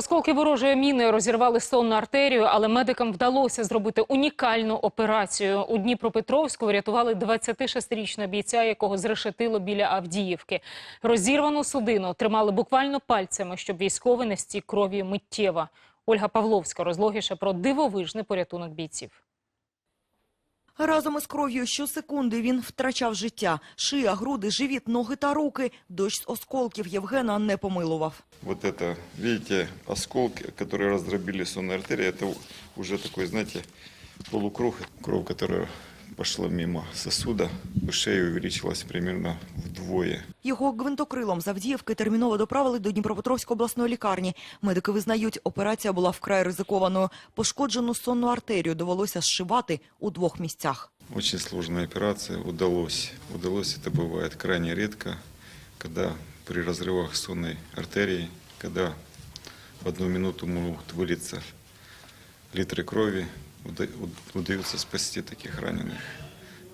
Осколки ворожої міни розірвали сонну артерію, але медикам вдалося зробити унікальну операцію. У Дніпропетровську врятували 26-річного бійця, якого зрешетило біля Авдіївки. Розірвану судину тримали буквально пальцями, щоб військовий не стік крові миттєва. Ольга Павловська розлогіше про дивовижний порятунок бійців. Разом із кров'ю щосекунди він втрачав життя. Шия, груди, живіт, ноги та руки. Дощ з осколків Євгена не помилував. Вот это, видите, осколки, которые раздробили сонную артерию, это уже такой, знаете, полукруг, кровь, которая пошла мимо сосуда, в шее увеличилась примерно вдвое. Його гвинтокрилом з Авдіївки терміново доправили до Дніпропетровської обласної лікарні. Медики визнають, операція була вкрай ризикованою. Пошкоджену сонну артерію довелося зшивати у двох місцях. Очень сложная операция, удалось. Удалось, это бывает крайне редко, когда при разрывах сонной артерии, когда в одну минуту могут вылиться литры крови, уда- уд- удается спасти таких раненых.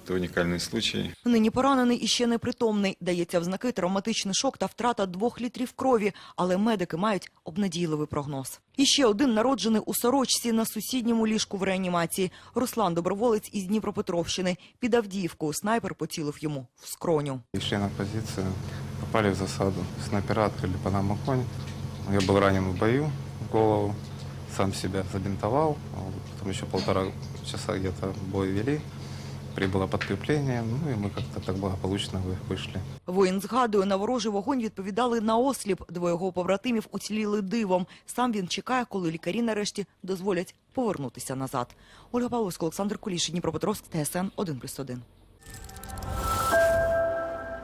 Это уникальный случай. Нині поранений і ще непритомний. Дається в знаки травматичний шок та втрата двох літрів крові, але медики мають обнадійливий прогноз. І ще один народжений у сорочці на сусідньому ліжку в реанімації. Руслан доброволець із Дніпропетровщини. Під Авдіївкою снайпер поцілив йому в скроню. И шли на позицию, попали в засаду. Снайпера открыли по нам огонь. Я был ранен в бою в голову, сам себя забинтовал. Вот. Потом еще полтора часа где-то бой вели. Прибыло подкрепление, ну и мы как-то так благополучно вы- вышли. Воїн згадує, на ворожий вогонь відповідали на осліп. Двоє його побратимів уціліли дивом. Сам він чекає, коли лікарі нарешті дозволять повернутися назад. Ольга Павловська, Олександр Куліш, Дніпропетровськ, ТСН 1+,1.